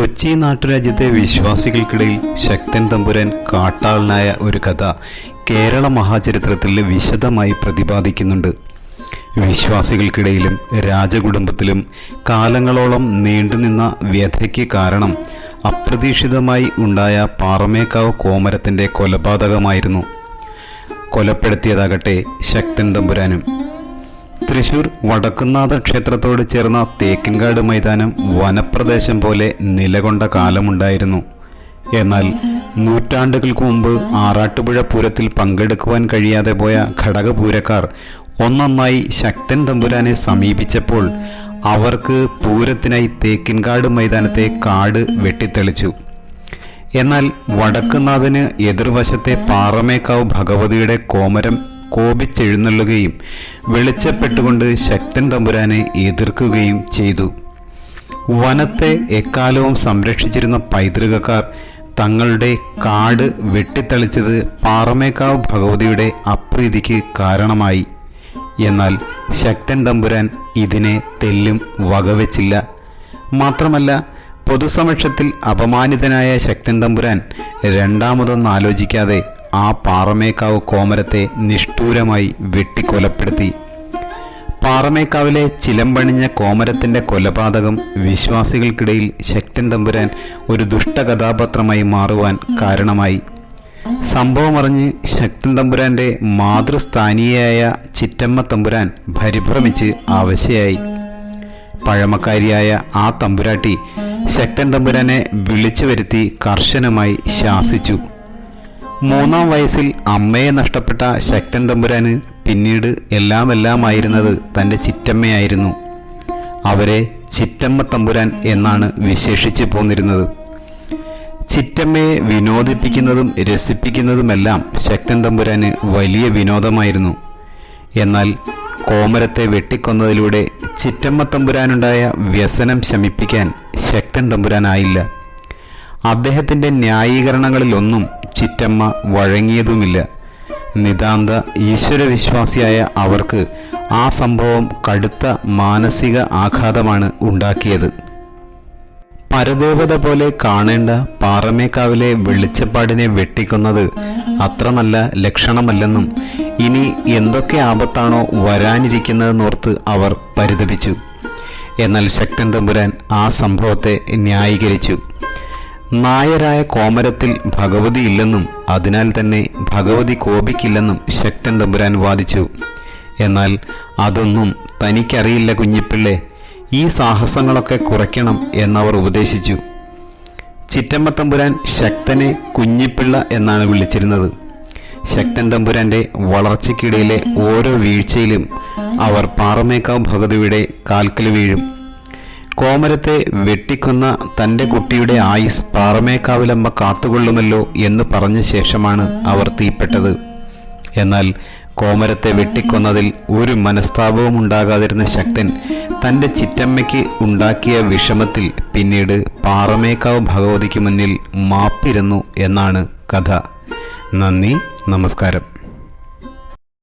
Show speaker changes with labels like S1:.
S1: കൊച്ചി നാട്ടുരാജ്യത്തെ വിശ്വാസികൾക്കിടയിൽ ശക്തൻ തമ്പുരാൻ കാട്ടാളനായ ഒരു കഥ കേരള മഹാചരിത്രത്തിൽ വിശദമായി പ്രതിപാദിക്കുന്നുണ്ട്. വിശ്വാസികൾക്കിടയിലും രാജകുടുംബത്തിലും കാലങ്ങളോളം നീണ്ടുനിന്ന വ്യഥയ്ക്ക് കാരണം അപ്രതീക്ഷിതമായി ഉണ്ടായ പാറമേക്കാവ് കോമരത്തിന്റെ കൊലപാതകമായിരുന്നു. കൊലപ്പെടുത്തിയതാകട്ടെ ശക്തൻ തമ്പുരാനും. തൃശൂർ വടക്കുന്നാഥ ക്ഷേത്രത്തോട് ചേർന്ന തേക്കിൻകാട് മൈതാനം വനപ്രദേശം പോലെ നിലകൊണ്ട കാലമുണ്ടായിരുന്നു. എന്നാൽ നൂറ്റാണ്ടുകൾക്ക് മുമ്പ് ആറാട്ടുപുഴ പൂരത്തിൽ പങ്കെടുക്കുവാൻ കഴിയാതെ പോയ ഘടകപൂരക്കാർ ഒന്നൊന്നായി ശക്തൻ തമ്പുരാനെ സമീപിച്ചപ്പോൾ അവർക്ക് പൂരത്തിനായി തേക്കിൻകാട് മൈതാനത്തെ കാട് വെട്ടിത്തെളിച്ചു. എന്നാൽ വടക്കുന്നാഥന് എതിർവശത്തെ പാറമേക്കാവ് ഭഗവതിയുടെ കോമരം കോപിച്ചെഴുന്നള്ളുകയും വെളിച്ചപ്പെട്ടുകൊണ്ട് ശക്തൻ തമ്പുരാനെ എതിർക്കുകയും ചെയ്തു. വനത്തെ എക്കാലവും സംരക്ഷിച്ചിരുന്ന പൈതൃകക്കാർ തങ്ങളുടെ കാട് വെട്ടിത്തളിച്ചത് പാറമേക്കാവ് ഭഗവതിയുടെ അപ്രീതിക്ക് കാരണമായി. എന്നാൽ ശക്തൻ തമ്പുരാൻ ഇതിനെ തെല്ലും വകവെച്ചില്ല. മാത്രമല്ല പൊതുസമക്ഷത്തിൽ അപമാനിതനായ ശക്തൻ തമ്പുരാൻ രണ്ടാമതൊന്നും ആലോചിക്കാതെ ആ പാറമേക്കാവ് കോമരത്തെ നിഷ്ഠൂരമായി വെട്ടിക്കൊലപ്പെടുത്തി. പാറമേക്കാവിലെ ചിലമ്പണിഞ്ഞ കോമരത്തിന്റെ കൊലപാതകം വിശ്വാസികൾക്കിടയിൽ ശക്തൻ തമ്പുരാൻ ഒരു ദുഷ്ടകഥാപാത്രമായി മാറുവാൻ കാരണമായി. സംഭവം അറിഞ്ഞ് ശക്തൻ തമ്പുരാന്റെ മാതൃസ്ഥാനീയയായ ചിറ്റമ്മ തമ്പുരാൻ പരിഭ്രമിച്ച് ആവശ്യയായി പഴമക്കാരിയായ ആ തമ്പുരാട്ടി ശക്തൻ തമ്പുരാനെ വിളിച്ചു വരുത്തി കർശനമായി ശാസിച്ചു. മൂന്നാം വയസ്സിൽ അമ്മയെ നഷ്ടപ്പെട്ട ശക്തൻ തമ്പുരാന് പിന്നീട് എല്ലാം എല്ലാമായിരുന്നത് തന്റെ ചിറ്റമ്മയായിരുന്നു. അവരെ ചിറ്റമ്മ തമ്പുരാൻ എന്നാണ് വിശേഷിച്ച് പോന്നിരുന്നത്. ചിറ്റമ്മയെ വിനോദിപ്പിക്കുന്നതും രസിപ്പിക്കുന്നതുമെല്ലാം ശക്തൻ തമ്പുരാന് വലിയ വിനോദമായിരുന്നു. എന്നാൽ കോമരത്തെ വെട്ടിക്കൊന്നതിലൂടെ ചിറ്റമ്മ തമ്പുരാനുണ്ടായ വ്യസനം ശമിപ്പിക്കാൻ ശക്തൻ തമ്പുരാനായില്ല. അദ്ദേഹത്തിന്റെ ന്യായീകരണങ്ങളിലൊന്നും ചിറ്റമ്മ വഴങ്ങിയതുമില്ല. നിതാന്ത ഈശ്വരവിശ്വാസിയായ അവർക്ക് ആ സംഭവം കടുത്ത മാനസിക ആഘാതമാണ് ഉണ്ടാക്കിയത്. പരദേവത പോലെ കാണേണ്ട പാറമേക്കാവിലെ വെളിച്ചപ്പാടിനെ വെട്ടിക്കുന്നത് അത്ര നല്ല ലക്ഷണമല്ലെന്നും ഇനി എന്തൊക്കെ ആപത്താണോ വരാനിരിക്കുന്നതെന്നോർത്ത് അവർ പരിതപിച്ചു. എന്നാൽ ശക്തൻ തമ്പുരാൻ ആ സംഭവത്തെ ന്യായീകരിച്ചു. നായരായ കോമരത്തിൽ ഭഗവതി ഇല്ലെന്നും അതിനാൽ തന്നെ ഭഗവതി കോപിക്കില്ലെന്നും ശക്തൻ തമ്പുരാൻ വാദിച്ചു. എന്നാൽ അതൊന്നും തനിക്കറിയില്ല കുഞ്ഞിപ്പിള്ളെ. ഈ സാഹസങ്ങളൊക്കെ കുറയ്ക്കണം എന്നവർ ഉപദേശിച്ചു. ചിറ്റമ്മ തമ്പുരാൻ ശക്തനെ കുഞ്ഞിപ്പിള്ള എന്നാണ് വിളിച്ചിരുന്നത്. ശക്തൻ തമ്പുരാന്റെ വളർച്ചയ്ക്കിടയിലെ ഓരോ വീഴ്ചയിലും അവർ പാറമേക്കാവ് ഭഗതിയുടെ കാൽക്കൽ വീഴും. കോമരത്തെ വെട്ടിക്കുന്ന തന്റെ കുട്ടിയുടെ ആയുസ് പാറമേക്കാവിലമ്മ കാത്തുകൊള്ളുമല്ലോ എന്ന് പറഞ്ഞ ശേഷമാണ് അവർ തീപ്പെട്ടത്. എന്നാൽ കോമരത്തെ വെട്ടിക്കൊന്നതിൽ ഒരു മനസ്താപവും ഉണ്ടാകാതിരുന്ന ശക്തൻ തന്റെ ചിറ്റമ്മയ്ക്ക് ഉണ്ടാക്കിയ വിഷമത്തിൽ പിന്നീട് പാറമേക്കാവ് ഭഗവതിക്ക് മുന്നിൽ മാപ്പിരുന്നു എന്നാണ് കഥ. നന്ദി നമസ്കാരം.